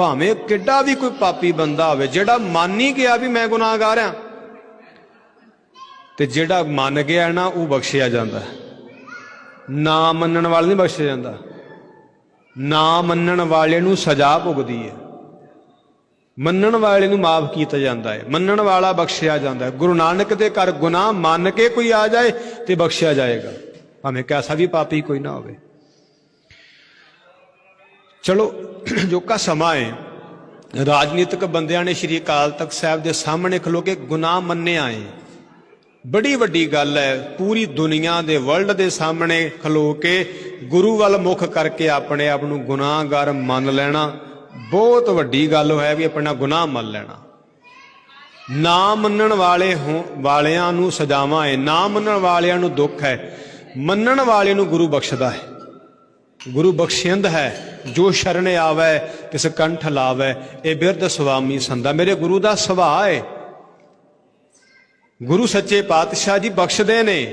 ਭਾਵੇਂ ਕਿੱਡਾ ਵੀ ਕੋਈ ਪਾਪੀ ਬੰਦਾ ਹੋਵੇ, ਜਿਹੜਾ ਮੰਨ ਹੀ ਗਿਆ ਵੀ ਮੈਂ ਗੁਨਾਹਗਾਰ ਆ ਤੇ ਜਿਹੜਾ ਮੰਨ ਗਿਆ ਨਾ, ਉਹ ਬਖਸ਼ਿਆ ਜਾਂਦਾ। ਨਾ ਮੰਨਣ ਵਾਲੇ ਨਹੀਂ ਬਖਸ਼ਿਆ ਜਾਂਦਾ। ਨਾ ਮੰਨਣ ਵਾਲੇ ਨੂੰ ਸਜ਼ਾ ਭੁਗਦੀ ਹੈ। ਮੰਨਣ ਵਾਲੇ ਨੂੰ ਮਾਫ ਕੀਤਾ ਜਾਂਦਾ ਹੈ। ਮੰਨਣ ਵਾਲਾ ਬਖਸ਼ਿਆ ਜਾਂਦਾ ਹੈ। ਗੁਰੂ ਨਾਨਕ ਦੇ ਘਰ ਗੁਨਾਹ ਮੰਨ ਕੇ ਕੋਈ ਆ ਜਾਏ ਤੇ ਬਖਸ਼ਿਆ ਜਾਏਗਾ। ਭਾਵੇਂ ਕੈਸਾ ਵੀ ਪਾਪੀ ਕੋਈ ਨਾ ਹੋਵੇ। ਚਲੋ, ਜੋ ਕਾ ਸਮਾਂ ਹੈ, ਰਾਜਨੀਤਿਕ ਬੰਦਿਆਂ ਨੇ ਸ਼੍ਰੀ ਅਕਾਲ ਤਖਤ ਸਾਹਿਬ ਦੇ ਸਾਹਮਣੇ ਖਲੋ ਕੇ ਗੁਨਾਹ ਮੰਨਿਆ ਹੈ। ਬੜੀ ਵੱਡੀ ਗੱਲ ਹੈ, ਪੂਰੀ ਦੁਨੀਆ ਦੇ ਵਰਲਡ ਦੇ ਸਾਹਮਣੇ ਖਲੋ ਕੇ ਗੁਰੂ ਵੱਲ ਮੁਖ ਕਰਕੇ ਆਪਣੇ ਆਪ ਨੂੰ ਗੁਨਾਹਗਾਰ ਮੰਨ ਲੈਣਾ, ਬਹੁਤ ਵੱਡੀ ਗੱਲ ਹੈ ਵੀ ਆਪਣਾ ਗੁਨਾਹ ਮੰਨ ਲੈਣਾ। ਨਾ ਮੰਨਣ ਵਾਲੇ ਹੋ, ਵਾਲਿਆਂ ਨੂੰ ਸਜ਼ਾਵਾਂ ਹੈ, ਨਾ ਮੰਨਣ ਵਾਲਿਆਂ ਨੂੰ ਦੁੱਖ ਹੈ, ਮੰਨਣ ਵਾਲੇ ਨੂੰ ਗੁਰੂ ਬਖਸ਼ਦਾ ਹੈ। ਗੁਰੂ ਬਖਸ਼ਿੰਦ ਹੈ, ਜੋ ਸ਼ਰਨ ਆਵੈ, ਤਿਸ ਕੰਠ ਲਾਵੈ, ਇਹ ਬਿਰਧ ਸੁਆਮੀ ਸੰਦਾ ਮੇਰੇ ਗੁਰੂ ਦਾ ਸੁਭਾਅ ਹੈ ਗੁਰੂ ਸੱਚੇ ਪਾਤਸ਼ਾਹ ਜੀ ਬਖਸ਼ਦੇ ਨੇ।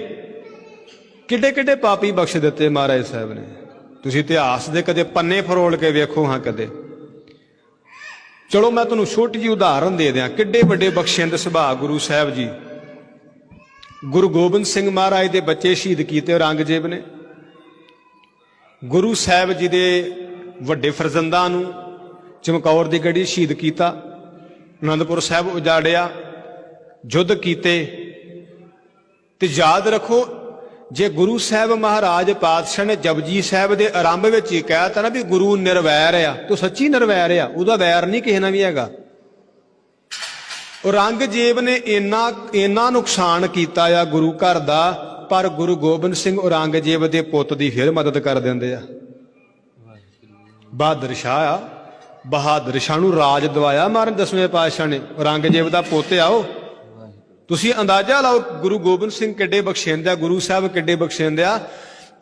ਕਿੱਡੇ ਕਿੱਡੇ ਪਾਪੀ ਬਖਸ਼ ਦਿੱਤੇ ਮਹਾਰਾਜ ਸਾਹਿਬ ਨੇ। ਤੁਸੀਂ ਇਤਿਹਾਸ ਦੇ ਕਦੇ ਪੰਨੇ ਫਰੋਲ ਕੇ ਵੇਖੋ ਹਾਂ ਕਦੇ। ਚਲੋ ਮੈਂ ਤੁਹਾਨੂੰ ਛੋਟੀ ਜਿਹੀ ਉਦਾਹਰਨ ਦੇ ਦਿਆਂ। ਕਿੱਡੇ ਵੱਡੇ ਬਖਸ਼ਿੰਦ ਸੁਭਾਅ ਗੁਰੂ ਸਾਹਿਬ ਜੀ। ਗੁਰੂ ਗੋਬਿੰਦ ਸਿੰਘ ਮਹਾਰਾਜ ਦੇ ਬੱਚੇ ਸ਼ਹੀਦ ਕੀਤੇ ਔਰੰਗਜ਼ੇਬ ਨੇ। ਗੁਰੂ ਸਾਹਿਬ ਜੀ ਦੇ ਵੱਡੇ ਫਰਜ਼ੰਦਾਂ ਨੂੰ ਚਮਕੌਰ ਦੀ ਗੜੀ ਸ਼ਹੀਦ ਕੀਤਾ, ਅਨੰਦਪੁਰ ਸਾਹਿਬ ਉਜਾੜਿਆ ਯੁੱਧ ਕੀਤੇ। ਤੇ ਯਾਦ ਰੱਖੋ, ਜੇ ਗੁਰੂ ਸਾਹਿਬ ਮਹਾਰਾਜ ਪਾਤਸ਼ਾਹ ਨੇ ਜਪਜੀ ਸਾਹਿਬ ਦੇ ਆਰੰਭ ਵਿੱਚ ਹੀ ਕਹਿਤਾ ਨਾ ਵੀ ਗੁਰੂ ਨਿਰਵੈਰ ਆ, ਤੂੰ ਸੱਚੀ ਨਿਰਵੈਰ ਆ, ਉਹਦਾ ਵੈਰ ਨਹੀਂ ਕਿਸੇ ਨਾਲ ਵੀ ਹੈਗਾ। ਔਰੰਗਜ਼ੇਬ ਨੇ ਇੰਨਾ ਇੰਨਾ ਨੁਕਸਾਨ ਕੀਤਾ ਆ ਗੁਰੂ ਘਰ ਦਾ ਪਰ ਗੁਰੂ ਗੋਬਿੰਦ ਸਿੰਘ ਔਰੰਗਜ਼ੇਬ ਦੇ ਪੁੱਤ ਦੀ ਫਿਰ ਮਦਦ ਕਰ ਦਿੰਦੇ ਆ। ਬਹਾਦਰ ਸ਼ਾਹ ਆ। ਬਹਾਦਰ ਸ਼ਾਹ ਨੂੰ ਰਾਜ ਦਵਾਇਆ ਮਾਰਨ ਦਸਵੇਂ ਪਾਤਸ਼ਾਹ ਨੇ। ਔਰੰਗਜ਼ੇਬ ਦਾ ਪੁੱਤ ਆ ਉਹ। ਤੁਸੀਂ ਅੰਦਾਜ਼ਾ ਲਾਓ ਗੁਰੂ ਗੋਬਿੰਦ ਸਿੰਘ ਕਿੱਡੇ ਬਖਸ਼ਿੰਦੇ, ਗੁਰੂ ਸਾਹਿਬ ਕਿੱਡੇ ਬਖਸ਼ਿੰਦੇ ਆ।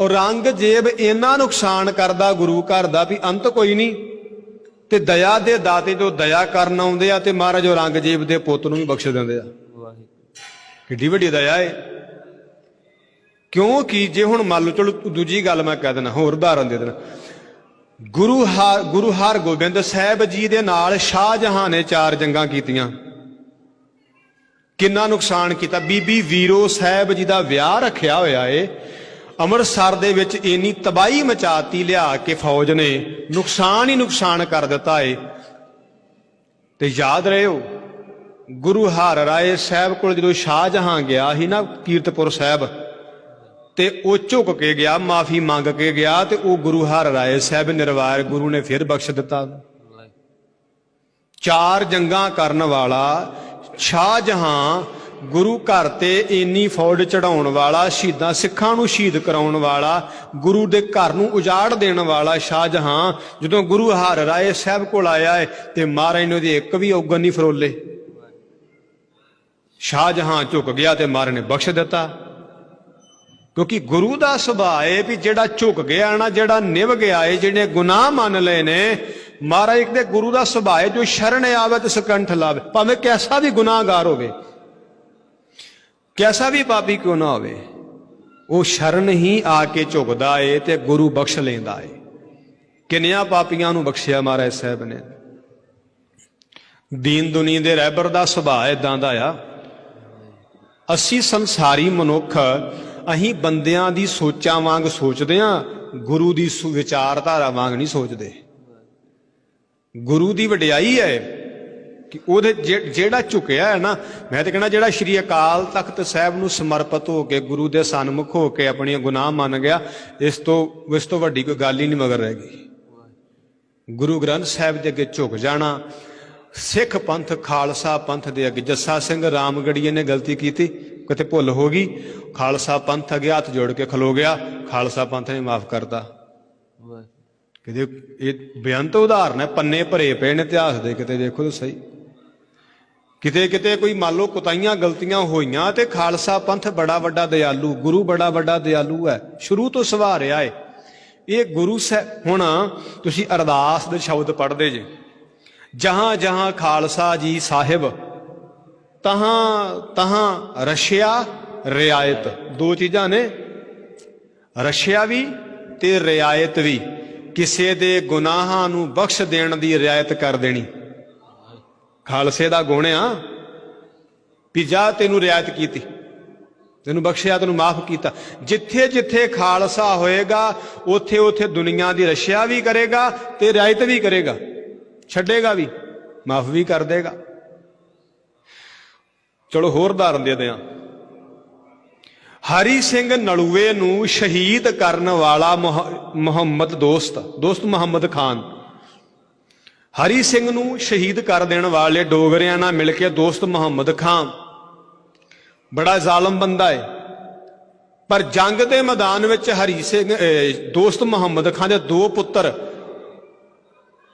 ਔਰੰਗਜ਼ੇਬ ਇੰਨਾ ਨੁਕਸਾਨ ਕਰਦਾ ਗੁਰੂ ਘਰ ਦਾ ਵੀ ਅੰਤ ਕੋਈ ਨਹੀਂ। ਤੇ ਦਇਆ ਦੇ ਦਾਤੇ ਜੋ ਦਇਆ ਕਰਨ ਆਉਂਦੇ ਆ ਤੇ ਮਹਾਰਾਜ ਔਰੰਗਜ਼ੇਬ ਦੇ ਪੁੱਤ ਨੂੰ ਵੀ ਬਖਸ਼ ਦਿੰਦੇ ਆ। ਕਿੱਡੀ ਵੱਡੀ ਦਇਆ ਏ। ਕਿਉਂਕਿ ਜੇ ਹੁਣ ਮੰਨ ਲਓ, ਚਲੋ ਦੂਜੀ ਗੱਲ ਮੈਂ ਕਹਿ ਦੇਣਾ ਹੋਰ ਉਦਾਹਰਨ ਦੇ ਦੇਣਾ ਗੁਰੂ ਹਰ ਗੁਰੂ ਹਰਗੋਬਿੰਦ ਸਾਹਿਬ ਜੀ ਦੇ ਨਾਲ ਸ਼ਾਹਜਹਾਂ ਨੇ ਚਾਰ ਜੰਗਾਂ ਕੀਤੀਆਂ। ਕਿੰਨਾ ਨੁਕਸਾਨ ਕੀਤਾ? ਬੀਬੀ ਵੀਰੋ ਸਾਹਿਬ ਜੀ ਦਾ ਵਿਆਹ ਰੱਖਿਆ ਹੋਇਆ ਏ। ਅੰਮ੍ਰਿਤਸਰ ਦੇ ਵਿੱਚ ਇੰਨੀ ਤਬਾਹੀ ਮਚਾਤੀ ਲਿਆ ਕੇ ਫੌਜ ਨੇ, ਨੁਕਸਾਨ ਹੀ ਨੁਕਸਾਨ ਕਰ ਦਿੱਤਾ ਏ। ਤੇ ਯਾਦ ਰਹਿਓ, ਗੁਰੂ ਹਰ ਰਾਏ ਸਾਹਿਬ ਕੋਲ ਜਦੋਂ ਸ਼ਾਹਜਹਾਂ ਗਿਆ ਸੀ ਨਾ, ਕੀਰਤਪੁਰ ਸਾਹਿਬ ਤੇ ਉਹ ਝੁਕ ਕੇ ਗਿਆ, ਮਾਫੀ ਮੰਗ ਕੇ ਗਿਆ ਤੇ ਉਹ ਗੁਰੂ ਹਰ ਰਾਏ ਸਾਹਿਬ ਨਿਰਵਾਰ ਗੁਰੂ ਨੇ ਫਿਰ ਬਖਸ਼ ਦਿੱਤਾ। ਚਾਰ ਜੰਗਾਂ ਕਰਨ ਵਾਲਾ ਸ਼ਾਹਜਹਾਂ ਗੁਰੂ ਘਰ ਤੇ ਇੰਨੀ ਫੌਜ ਚੜਾਉਣ ਵਾਲਾ, ਸ਼ਹੀਦਾਂ ਸਿੱਖਾਂ ਨੂੰ ਸ਼ਹੀਦ ਕਰਾਉਣ ਵਾਲਾ, ਗੁਰੂ ਦੇ ਘਰ ਨੂੰ ਉਜਾੜ ਦੇਣ ਵਾਲਾ ਸ਼ਾਹਜਹਾਂ ਜਦੋਂ ਗੁਰੂ ਹਰ ਰਾਏ ਸਾਹਿਬ ਕੋਲ ਆਇਆ ਹੈ ਤੇ ਮਹਾਰਾਜ ਨੇ ਉਹਦੀ ਇੱਕ ਵੀ ਔਗਣ ਨਹੀਂ ਫਰੋਲੇ। ਸ਼ਾਹਜਹਾਂ ਝੁਕ ਗਿਆ ਤੇ ਮਹਾਰਾਜ ਨੇ ਬਖਸ਼ ਦਿੱਤਾ। ਕਿਉਂਕਿ ਗੁਰੂ ਦਾ ਸੁਭਾਅ ਏ ਵੀ ਜਿਹੜਾ ਝੁਕ ਗਿਆ ਨਾ, ਜਿਹੜਾ ਨਿਭ ਗਿਆ ਏ ਜਿਹਨੇ ਗੁਨਾਹ ਮੰਨ ਲਏ ਨੇ, ਮਹਾਰਾਜ ਦੇ ਗੁਰੂ ਦਾ ਸੁਭਾਅ ਹੈ ਜੋ ਸ਼ਰਨ ਆਵੇ ਤੇ ਸਕੰਠ ਲਾਵੇ। ਭਾਵੇਂ ਕੈਸਾ ਵੀ ਗੁਨਾਹਗਾਰ ਹੋਵੇ, ਕੈਸਾ ਵੀ ਪਾਪੀ ਕਿਉਂ ਨਾ ਹੋਵੇ, ਉਹ ਸ਼ਰਨ ਹੀ ਆ ਕੇ ਝੁਕਦਾ ਏ ਤੇ ਗੁਰੂ ਬਖਸ਼ ਲੈਂਦਾ ਏ। ਕਿੰਨਿਆਂ ਪਾਪੀਆਂ ਨੂੰ ਬਖਸ਼ਿਆ ਮਹਾਰਾਜ ਸਾਹਿਬ ਨੇ। ਦੀਨ ਦੁਨੀ ਦੇ ਰਹਿਬਰ ਦਾ ਸੁਭਾਅ ਇਦਾਂ ਦਾ ਆ। ਅਸੀਂ ਸੰਸਾਰੀ ਮਨੁੱਖ ਅਸੀਂ ਬੰਦਿਆਂ ਦੀ ਸੋਚਾਂ ਵਾਂਗ ਸੋਚਦੇ ਆ, ਗੁਰੂ ਦੀ ਵਿਚਾਰਧਾਰਾ ਵਾਂਗ ਨਹੀਂ ਸੋਚਦੇ। ਗੁਰੂ ਦੀ ਵਡਿਆਈ ਹੈ ਕਿ ਉਹਦੇ ਜਿਹੜਾ ਝੁਕਿਆ ਹੈ ਨਾ, ਮੈਂ ਤਾਂ ਕਹਿੰਦਾ ਜਿਹੜਾ ਸ਼੍ਰੀ ਅਕਾਲ ਤਖਤ ਸਾਹਿਬ ਨੂੰ ਸਮਰਪਿਤ ਹੋ ਕੇ, ਗੁਰੂ ਦੇ ਸਨਮੁਖ ਹੋ ਕੇ ਆਪਣੀਆਂ ਗੁਨਾਹ ਮੰਨ ਗਿਆ, ਇਸ ਤੋਂ ਇਸ ਤੋਂ ਵੱਡੀ ਕੋਈ ਗੱਲ ਹੀ ਨਹੀਂ ਮਗਰ ਰਹਿ ਗਈ। ਗੁਰੂ ਗ੍ਰੰਥ ਸਾਹਿਬ ਦੇ ਅੱਗੇ ਝੁਕ ਜਾਣਾ ਸਿੱਖ ਪੰਥ, ਖਾਲਸਾ ਪੰਥ ਦੇ ਅੱਗੇ ਜੱਸਾ ਸਿੰਘ ਰਾਮਗੜੀਏ ਨੇ ਗਲਤੀ ਕੀਤੀ, ਕਿਤੇ ਭੁੱਲ ਹੋ ਗਈ। ਖਾਲਸਾ ਪੰਥ ਅੱਗੇ ਹੱਥ ਜੋੜ ਕੇ ਖਲੋ ਗਿਆ, ਖਾਲਸਾ ਪੰਥ ਨੇ ਮਾਫ ਕਰਤਾ। ਕਿਤੇ ਇਹ ਬੇਅੰਤ ਉਦਾਹਰਨ ਹੈ, ਪੰਨੇ ਭਰੇ ਪਏ ਨੇ ਇਤਿਹਾਸ ਦੇ, ਕਿਤੇ ਦੇਖੋ ਤਾਂ ਸਹੀ। ਕਿਤੇ ਕਿਤੇ ਕੋਈ ਮੰਨ ਲਓ ਕੁਤਾਈਆਂ ਗਲਤੀਆਂ ਹੋਈਆਂ ਤੇ ਖਾਲਸਾ ਪੰਥ ਬੜਾ ਵੱਡਾ ਦਿਆਲੂ, ਗੁਰੂ ਬੜਾ ਵੱਡਾ ਦਿਆਲੂ ਹੈ, ਸ਼ੁਰੂ ਤੋਂ ਸਵਾਰਿਆ ਏ। ਇਹ ਗੁਰੂ ਸਾਹਿਬ ਹੁਣ ਤੁਸੀਂ ਅਰਦਾਸ ਦੇ ਸ਼ਬਦ ਪੜ੍ਹਦੇ ਜੇ। ਜਹਾਂ ਜਹਾਂ ਖਾਲਸਾ ਜੀ ਸਾਹਿਬ, ਤਹਾਂ ਤਹਾਂ ਰਸ਼ਿਆ ਰਿਆਇਤ। ਦੋ ਚੀਜ਼ਾਂ ਨੇ। ਰਸ਼ਿਆ ਵੀ ਤੇ ਰਿਆਇਤ ਵੀ। ਕਿਸੇ ਦੇ ਗੁਨਾਹਾਂ ਨੂੰ ਬਖਸ਼ ਦੇਣ ਦੀ ਰਿਆਇਤ ਕਰ ਦੇਣੀ। ਖਾਲਸੇ ਦਾ ਗੁਣ ਆ ਵੀ ਜਾ ਤੈਨੂੰ ਰਿਆਇਤ ਕੀਤੀ। ਤੈਨੂੰ ਬਖਸ਼ਿਆ, ਤੈਨੂੰ ਮਾਫ ਕੀਤਾ। ਜਿੱਥੇ ਜਿੱਥੇ ਖਾਲਸਾ ਹੋਏਗਾ, ਉੱਥੇ ਉੱਥੇ ਦੁਨੀਆ ਦੀ ਰਸ਼ਿਆ ਵੀ ਕਰੇਗਾ ਤੇ ਰਿਆਇਤ ਵੀ ਕਰੇਗਾ। ਛੱਡੇਗਾ ਵੀ, ਮਾਫ ਵੀ ਕਰ ਦੇਗਾ। ਚਲੋ ਹੋਰ ਉਦਾਹਰਨ ਦੇ ਦਿਆਂ। ਹਰੀ ਸਿੰਘ ਨਲੂਏ ਨੂੰ ਸ਼ਹੀਦ ਕਰਨ ਵਾਲਾ ਮੁਹੰਮਦ ਦੋਸਤ ਦੋਸਤ ਮੁਹੰਮਦ ਖਾਨ। ਹਰੀ ਸਿੰਘ ਨੂੰ ਸ਼ਹੀਦ ਕਰ ਦੇਣ ਵਾਲੇ ਡੋਗਰਿਆਂ ਨਾਲ ਮਿਲ ਕੇ ਦੋਸਤ ਮੁਹੰਮਦ ਖਾਨ। ਬੜਾ ਜ਼ਾਲਮ ਬੰਦਾ ਹੈ ਪਰ ਜੰਗ ਦੇ ਮੈਦਾਨ ਵਿੱਚ ਹਰੀ ਸਿੰਘ ਦੋਸਤ ਮੁਹੰਮਦ ਖਾਨ ਦੇ ਦੋ ਪੁੱਤਰ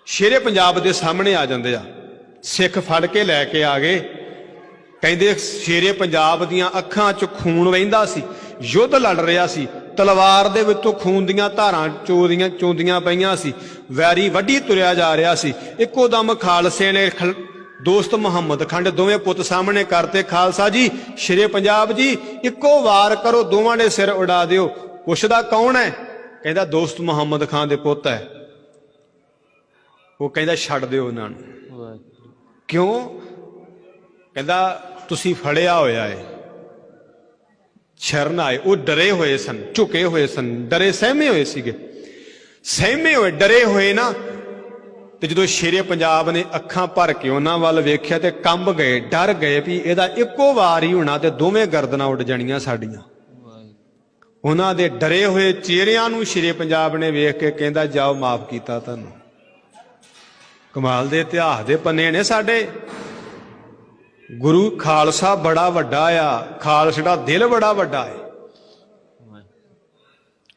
ਸ਼ੇਰੇ ਪੰਜਾਬ ਦੇ ਸਾਹਮਣੇ ਆ ਜਾਂਦੇ ਆ। ਸਿੱਖ ਫੜ ਕੇ ਲੈ ਕੇ ਆ ਗਏ। ਕਹਿੰਦੇ ਸ਼ੇਰੇ ਪੰਜਾਬ ਦੀਆਂ ਅੱਖਾਂ 'ਚ ਖੂਨ ਵਹਿੰਦਾ ਸੀ। ਯੁੱਧ ਲੜ ਰਿਹਾ ਸੀ। ਤਲਵਾਰ ਦੇ ਵਿੱਚੋਂ ਖੂਨ ਦੀਆਂ ਧਾਰਾਂ ਚੋਦੀਆਂ ਚੋਂਦੀਆਂ ਪਈਆਂ ਸੀ। ਵੈਰੀ ਵੱਡੀ ਤੁਰਿਆ ਜਾ ਰਿਹਾ ਸੀ। ਇੱਕੋ ਦਮ ਖਾਲਸੇ ਨੇ ਖਲ- ਦੋਸਤ ਮੁਹੰਮਦ ਖੰਡ ਦੋਵੇਂ ਪੁੱਤ ਸਾਹਮਣੇ ਕਰਤੇ, ਖਾਲਸਾ ਜੀ, ਸ਼ੇਰੇ ਪੰਜਾਬ ਜੀ, ਇੱਕੋ ਵਾਰ ਕਰੋ, ਦੋਵਾਂ ਦੇ ਸਿਰ ਉਡਾ ਦਿਓ। ਪੁੱਛਦਾ ਕੌਣ ਹੈ? ਕਹਿੰਦਾ, ਦੋਸਤ ਮੁਹੰਮਦ ਖਾਨ ਦੇ ਪੁੱਤ ਹੈ। ਉਹ ਕਹਿੰਦਾ ਛੱਡ ਦਿਓ ਉਹਨਾਂ ਨੂੰ। ਕਿਉਂ? ਕਹਿੰਦਾ ਤੁਸੀਂ ਫੜਿਆ ਹੋਇਆ ਏ। ਸ਼ਰਨ ਆਏ। ਉਹ ਡਰੇ ਹੋਏ ਸਨ ਝੁਕੇ ਹੋਏ ਸਨ ਡਰੇ ਸਹਿਮੇ ਹੋਏ ਸੀਗੇ। ਸਹਿਮੇ ਹੋਏ ਡਰੇ ਹੋਏ ਨਾ ਤੇ ਜਦੋਂ ਸ਼ੇਰੇ ਪੰਜਾਬ ਨੇ ਅੱਖਾਂ ਭਰ ਕੇ ਉਹਨਾਂ ਵੱਲ ਵੇਖਿਆ ਤੇ ਕੰਬ ਗਏ ਡਰ ਗਏ ਵੀ ਇਹਦਾ ਇੱਕੋ ਵਾਰ ਹੀ ਹੋਣਾ ਤੇ ਦੋਵੇਂ ਗਰਦਨਾਂ ਉੱਡ ਜਾਣੀਆਂ ਸਾਡੀਆਂ। ਉਹਨਾਂ ਦੇ ਡਰੇ ਹੋਏ ਚਿਹਰਿਆਂ ਨੂੰ ਸ਼ੇਰੇ ਪੰਜਾਬ ਨੇ ਵੇਖ ਕੇ ਕਹਿੰਦਾ ਜਾਓ ਮਾਫ ਕੀਤਾ ਤੁਹਾਨੂੰ। ਕਮਾਲ ਦੇ ਇਤਿਹਾਸ ਦੇ ਪੰਨੇ ਨੇ ਸਾਡੇ। ਗੁਰੂ ਖਾਲਸਾ ਬੜਾ ਵੱਡਾ ਆ, ਖਾਲਸੇ ਦਾ ਦਿਲ ਬੜਾ ਵੱਡਾ ਹੈ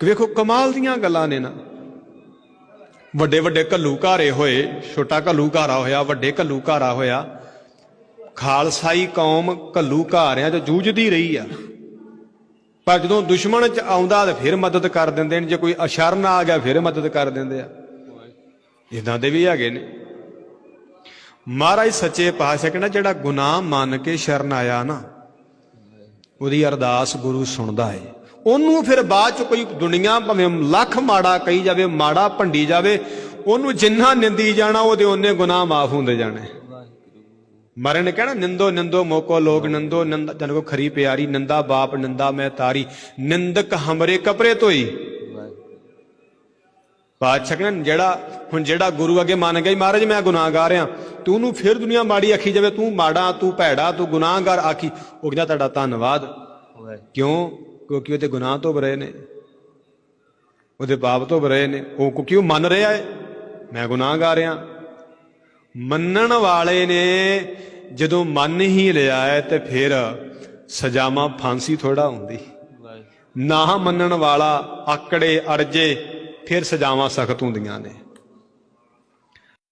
ਵੇਖੋ, ਕਮਾਲ ਦੀਆਂ ਗੱਲਾਂ ਨੇ ਨਾ। ਵੱਡੇ ਵੱਡੇ ਘੱਲੂ ਘਾਰੇ ਹੋਏ, ਛੋਟਾ ਘੱਲੂ ਘਾਰਾ ਹੋਇਆ, ਵੱਡੇ ਘੱਲੂ ਘਾਰਾ ਹੋਇਆ। ਖਾਲਸਾਈ ਕੌਮ ਘੱਲੂ ਘਾਰਿਆਂ 'ਚ ਜੂਝਦੀ ਰਹੀ ਆ। ਪਰ ਜਦੋਂ ਦੁਸ਼ਮਣ 'ਚ ਆਉਂਦਾ ਤਾਂ ਫਿਰ ਮਦਦ ਕਰ ਦਿੰਦੇ ਨੇ, ਜੇ ਕੋਈ ਅਸ਼ਰਨ ਆ ਗਿਆ, ਫਿਰ ਮਦਦ ਕਰ ਦਿੰਦੇ ਆ। ਇਦਾਂ ਦੇ ਵੀ ਹੈਗੇ ਨੇ। ਮਹਾਰਾਜ ਸੱਚੇ ਪਾਤਸ਼ਾਹ ਕਹਿੰਦਾ, ਜਿਹੜਾ ਗੁਨਾਹ ਮੰਨ ਕੇ ਸ਼ਰਨ ਆਇਆ ਨਾ, ਉਹਦੀ ਅਰਦਾਸ ਗੁਰੂ ਸੁਣਦਾ ਹੈ ਉਹਨੂੰ ਫਿਰ ਬਾਅਦ ਚ ਕੋਈ ਦੁਨੀਆ ਭਾਵੇਂ ਲੱਖ ਮਾੜਾ ਕਹੀ ਜਾਵੇ, ਮਾੜਾ ਭੰਡੀ ਜਾਵੇ, ਉਹਨੂੰ ਜਿੰਨਾ ਨਿੰਦੀ ਜਾਣਾ, ਉਹਦੇ ਉਹਨੇ ਗੁਨਾਹ ਮਾਫ ਹੁੰਦੇ ਜਾਣੇ। ਮਰਨ ਕਹਿਣਾ, ਨਿੰਦੋ ਨਿੰਦੋ, ਮੋਕੋ ਲੋਕ ਨਿੰਦੋ, ਨਿੰਦਾ, ਜਨ ਕੋ ਖਰੀ ਪਿਆਰੀ, ਨਿੰਦਾ ਬਾਪ, ਨਿੰਦਾ ਮੈਂ ਤਾਰੀ। ਨਿੰਦਕ ਹਮਰੇ ਕਪਰੇ ਤੋਈ ਬਾਦਸ਼ਾਹ ਕਹਿੰਦਾ ਜਿਹੜਾ ਹੁਣ ਜਿਹੜਾ ਗੁਰੂ ਅੱਗੇ ਮੰਨ ਗਿਆ ਮਹਾਰਾਜ ਮੈਂ ਗੁਨਾਹਗਾਰ ਆ ਤੂੰ ਉਹਨੂੰ ਫਿਰ ਦੁਨੀਆ ਮਾੜੀ ਆਖੀ ਜਾਵੇ ਤੂੰ ਮਾੜਾ ਤੂੰ ਭੈੜਾ ਤੂੰ ਗੁਨਾਹਗਾਰ ਆਖੀ ਉਹ ਕਹਿੰਦਾ ਤੁਹਾਡਾ ਧੰਨਵਾਦ। ਕਿਉਂ? ਕਿਉਂਕਿ ਉਹਦੇ ਗੁਨਾਹ ਤੋਂ ਬਰੇ ਨੇ। ਉਹਦੇ ਪਾਪ ਤੋਂ ਬਰੇ ਨੇ। ਉਹ ਕਿਉਂਕਿ ਉਹ ਮੰਨ ਰਿਹਾ ਹੈ ਮੈਂ ਗੁਨਾਹਗਾਰ ਆ ਮੰਨਣ ਵਾਲੇ ਨੇ ਜਦੋਂ ਮੰਨ ਹੀ ਲਿਆ ਹੈ ਤੇ ਫਿਰ ਸਜ਼ਾਵਾਂ ਫਾਂਸੀ ਥੋੜਾ ਹੁੰਦੀ। ਨਾ ਮੰਨਣ ਵਾਲਾ ਆਕੜੇ ਅਰਜੇ ਫਿਰ ਸਜ਼ਾਵਾਂ ਸਖਤ ਹੁੰਦੀਆਂ ਨੇ।